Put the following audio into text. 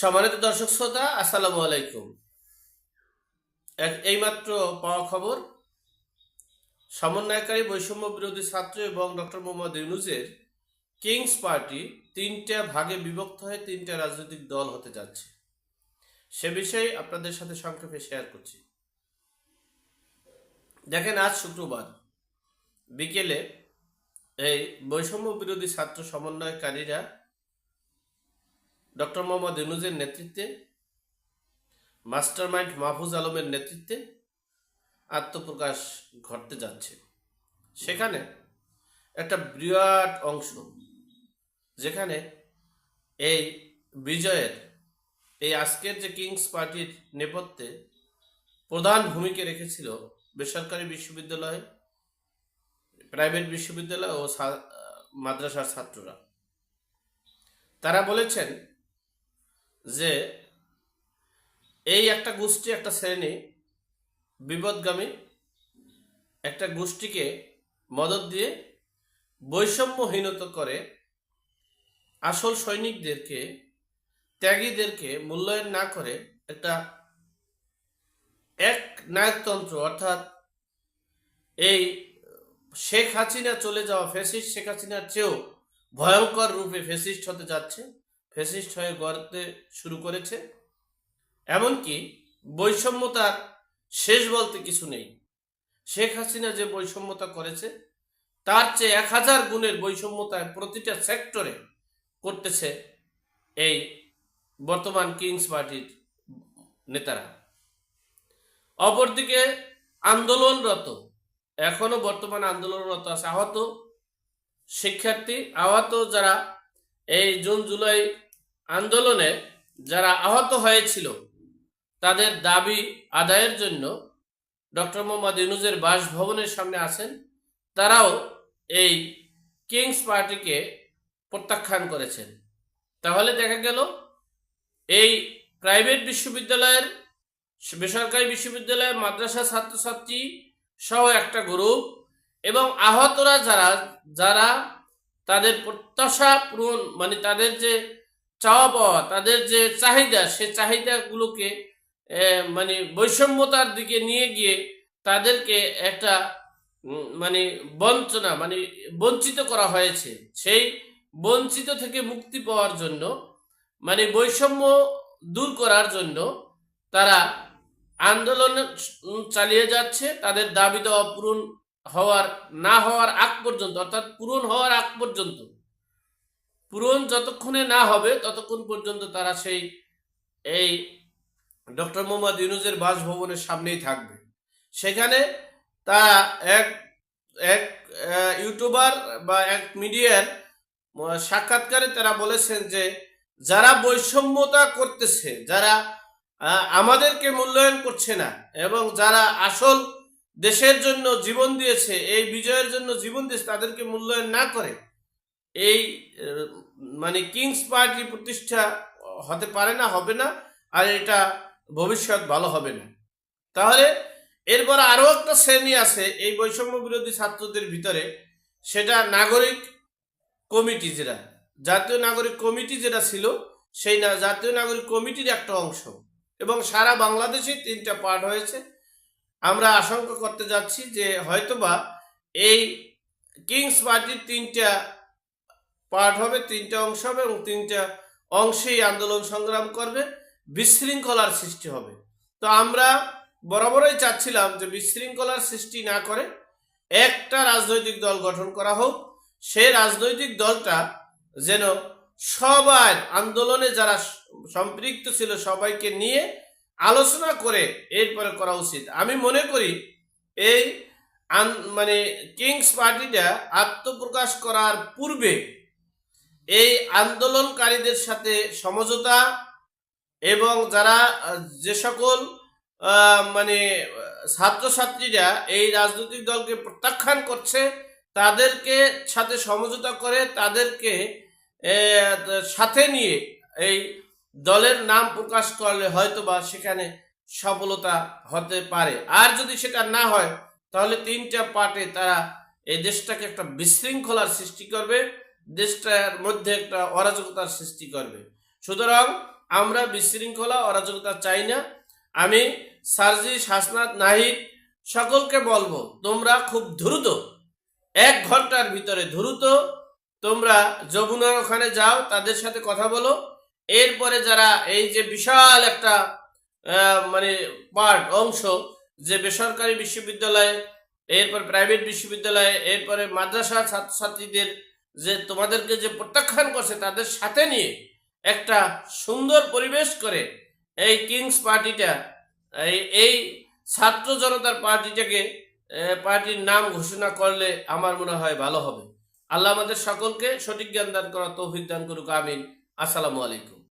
সম্মানিত দর্শক শ্রোতা, আসসালামু আলাইকুম। এইমাত্র পাওয়া খবর, সমন্বয়কারী বৈষম্য বিরোধী ছাত্র এবং ডক্টর মোহাম্মদ ইউনুসের কিংস পার্টি তিনটা ভাগে বিভক্ত হয়ে তিনটা রাজনৈতিক দল হতে যাচ্ছে। সে বিষয়ে আপনাদের সাথে সংক্ষেপে শেয়ার করছি। দেখেন, আজ শুক্রবার বিকেলে এই বৈষম্য বিরোধী ছাত্র সমন্বয়কারীরা ডক্টর মোহাম্মদ ইউনুজের নেতৃত্বে, মাস্টারমাইন্ড মাহফুজ আলমের নেতৃত্বে আত্মপ্রকাশ ঘটতে যাচ্ছে। সেখানে একটা বিরাট অংশ, যেখানে এই বিজয়ের, এই আজকের যে কিংস পার্টির নেপথ্যে প্রধান ভূমিকা রেখেছিল বেসরকারি বিশ্ববিদ্যালয়, প্রাইভেট বিশ্ববিদ্যালয় ও মাদ্রাসার ছাত্ররা। তারা বলেছেন যে এই একটা গোষ্ঠী, একটা শ্রেণি বিপদগামী একটা গোষ্ঠীকে মদত দিয়ে বৈষম্যহীনত করে আসল সৈনিকদেরকে, ত্যাগীদেরকে মূল্যায়ন না করে একটা এক নায়কতন্ত্র, অর্থাৎ এই শেখ হাসিনা চলে যাওয়া ফেসিস্ট শেখ হাসিনার চেয়েও ভয়ঙ্কর রূপে ফেসিস্ট হতে যাচ্ছে। ফেসিস্ট হয়ে গড়তে শুরু করেছে। এমনকি বৈষম্যতার শেষ বলতে কিছু নেই। শেখ হাসিনা যে বৈষম্যতা করেছে, তার চেয়ে এক হাজার গুণের বৈষম্যতায় প্রতিটা সেক্টরে করতেছে এই বর্তমান কিংস পার্টির নেতারা। অপরদিকে আন্দোলনরত, এখনও বর্তমান আন্দোলনরত আছে আহত শিক্ষার্থী, আহত যারা এই জুন জুলাই আন্দোলনে যারা আহত হয়েছিল, তাদের দাবি আদায়ের জন্য ডক্টর মোহাম্মদ ইউনুজের বাসভবনের সামনে আছেন। তারাও এই কিংস পার্টিকে প্রত্যাখ্যান করেছেন। তাহলে দেখা গেল, এই প্রাইভেট বিশ্ববিদ্যালয়ের, বেসরকারি বিশ্ববিদ্যালয়ের মাদ্রাসা ছাত্রছাত্রী সহ একটা গ্রুপ এবং আহতরা যারা যারা তাদের প্রত্যাশা পূরণ মানে তাদের যে চাওয়া পাওয়া, তাদের যে চাহিদা, সে চাহিদাগুলোকে মানে বৈষম্যতার দিকে নিয়ে গিয়ে তাদেরকে একটা মানে বঞ্চনা মানে বঞ্চিত করা হয়েছে। সেই বঞ্চিত থেকে মুক্তি পাওয়ার জন্য মানে বৈষম্য দূর করার জন্য তারা আন্দোলন চালিয়ে যাচ্ছে। তাদের দাবি দেওয়া পূরণ হওয়ার, না হওয়ার আগ পর্যন্ত, অর্থাৎ পূরণ হওয়ার আগ পর্যন্ত, পূরণ যতক্ষণে না হবে, ততক্ষণ পর্যন্ত তারা সেই, এই ডক্টর মোহাম্মদ ইউনুজের বাসভবনের সামনেই থাকবে। সেখানে তারা এক এক ইউটিউবার বা এক মিডিয়ার সাক্ষাৎকারে তারা বলেছেন যে, যারা বৈষম্যতা করতেছে, যারা আমাদেরকে মূল্যায়ন করছে না, এবং যারা আসল দেশের জন্য জীবন দিয়েছে, এই বিজয়ের জন্য জীবন দিয়েছে, তাদেরকে মূল্যায়ন না করে এই মানে কিংস পার্টি প্রতিষ্ঠা হতে পারে না, হবে না, আর এটা ভবিষ্যৎ ভালো হবে না। তাহলে এরপর আরও একটা শ্রেণি আছে, এই বৈষম্য বিরোধী ছাত্রদের ভিতরে, সেটা নাগরিক কমিটি যেটা, জাতীয় নাগরিক কমিটি যেটা ছিল, সেই না, জাতীয় নাগরিক কমিটির একটা অংশ। এবং সারা বাংলাদেশে তিনটা পার্ট হয়েছে। আমরা আশঙ্কা করতে যাচ্ছি যে হয়তোবা এই কিংস পার্টির তিনটা পার্ট হবে, তিনটা অংশ হবে এবং তিনটা অংশেই আন্দোলন সংগ্রাম করবে, বিশৃঙ্খলার সৃষ্টি হবে। তো আমরা বরাবরই চাচ্ছিলাম যে বিশৃঙ্খলার সৃষ্টি না করে একটা রাজনৈতিক দল গঠন করা হোক। সেই রাজনৈতিক দলটা যেন সবার আন্দোলনে যারা সম্পৃক্ত ছিল সবাইকে নিয়ে আলোচনা করে এরপরে করা উচিত। আমি মনে করি এই মানে কিংস পার্টিটা আত্মপ্রকাশ করার পূর্বে এই আন্দোলনকারীদের সাথে সমঝোতা এবং যারা, যে সকল মানে ছাত্রছাত্রীরা এই রাজনৈতিক দলকে প্রত্যাখ্যান করছে, তাদেরকে সাথে সমঝোতা করে তাদেরকে সাথে নিয়ে এই দলের নাম প্রকাশ করলে হয়তো বা সেখানে সফলতা হতে পারে। আর যদি সেটা না হয়, তাহলে তিনটা পার্টে তারা এই দেশটাকে একটা বিশৃঙ্খলার সৃষ্টি করবে, দেশটার মধ্যে একটা অরাজকতার সৃষ্টি করবে। সুতরাং আমরা বিশৃঙ্খলা, অরাজকতা চাই না। আমি সার্জি, শাসনাথ, নাহিদ সকলকে বলব, তোমরা খুব দ্রুত, এক ঘণ্টার ভিতরে দ্রুত তোমরা যমুনার ওখানে যাও, তাদের সাথে কথা বলো। এরপরে যারা এই যে বিশাল একটা মানে পার্ট অংশ, যে বেসরকারি বিশ্ববিদ্যালয়ে, এরপর প্রাইভেট বিশ্ববিদ্যালয়ে, এরপরে মাদ্রাসা ছাত্রছাত্রীদের যে তোমাদেরকে যে প্রত্যাখ্যান করছে তাদের সাথে নিয়ে একটা সুন্দর পরিবেশ করে এই কিংস পার্টিটা, এই এই ছাত্র জনতার পার্টিটাকে পার্টির নাম ঘোষণা করলে আমার মনে হয় ভালো হবে। আল্লাহ আমাদের সকলকে সঠিক জ্ঞান দান করা তৌফিক দান করুক, আমিন। আসসালামু আলাইকুম।